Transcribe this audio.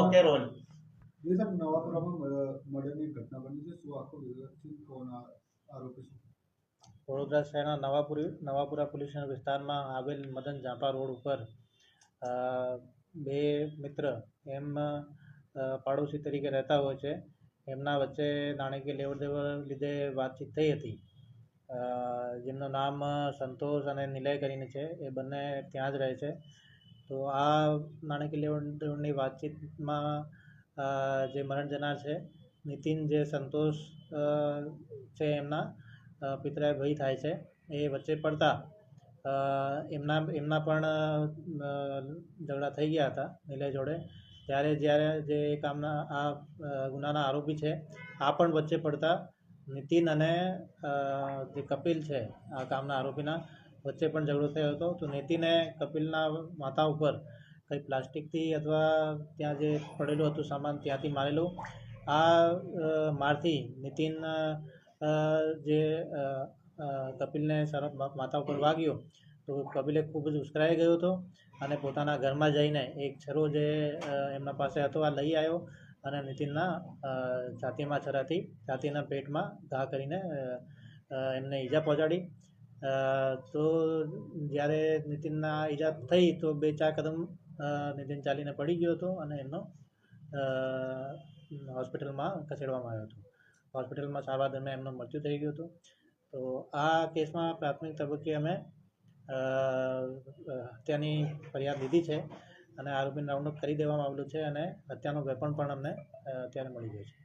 Okay role જે સાહેબ નવાપુરામાં મર્ડરની ઘટના બની છે. શું આખો વ્યવસ્થિત કોણ આરોપી શું વડોદરા શહેરના નવાપુરી નવાપુરા પોલીસ વિસ્તારમાં આવેલ મદન ઝાંપા રોડ ઉપર બે મિત્ર એમ પાડોશી તરીકે રહેતા હોય છે. એમના વચ્ચે નાણાકીય લેવડ દેવડ લીધે વાતચીત થઈ હતી. જેમનું નામ સંતોષ અને નિલય કરીને છે. એ બંને ત્યાં જ રહે છે. તો આ નાણાકીય લેવડ વાતચીતમાં જે મરણ જનાર છે, નીતિન જે સંતોષ છે એમના પિતરાય ભાઈ થાય છે, એ વચ્ચે પડતા એમના એમના પણ ઝઘડા થઈ ગયા હતા નિલય જોડે. ત્યારે જ્યારે જે કામના આ ગુનાના આરોપી છે, આ પણ વચ્ચે પડતા, નીતિન અને જે કપિલ છે, આ કામના આરોપીના વચ્ચે પણ ઝઘડો થયો હતો. તો નીતિને કપિલના માથા ઉપર કંઈ પ્લાસ્ટિકથી અથવા ત્યાં જે પડેલું હતું સામાન ત્યાંથી મારેલું. આ મારથી નીતિન જે કપિલને સરસ માથા ઉપર વાગ્યો તો કપિલે ખૂબ જ ઉશ્કેરાઈ ગયો હતો અને પોતાના ઘરમાં જઈને એક છરો જે એમના પાસે હતો આ લઈ આવ્યો અને નીતિનના છાતીમાં છરાથી છાતીના પેટમાં ઘા કરીને એમને ઈજા પહોંચાડી. તો જ્યારે નીતિનના ઈજા થઈ તો બે ચાર કદમ નીતિન ચાલીને પડી ગયો હતો અને એમનો હોસ્પિટલમાં ખસેડવામાં આવ્યો હતો. હોસ્પિટલમાં સારવાર દરમિયાન એમનું મૃત્યુ થઈ ગયું હતું. તો આ કેસમાં પ્રાથમિક તબક્કે અમે હત્યાની ફરિયાદ લીધી છે અને આરોપીને રાઉન્ડ અપ કરી દેવામાં આવેલું છે અને હત્યાનો વેપન પણ અમને અત્યારે મળી ગયો છે.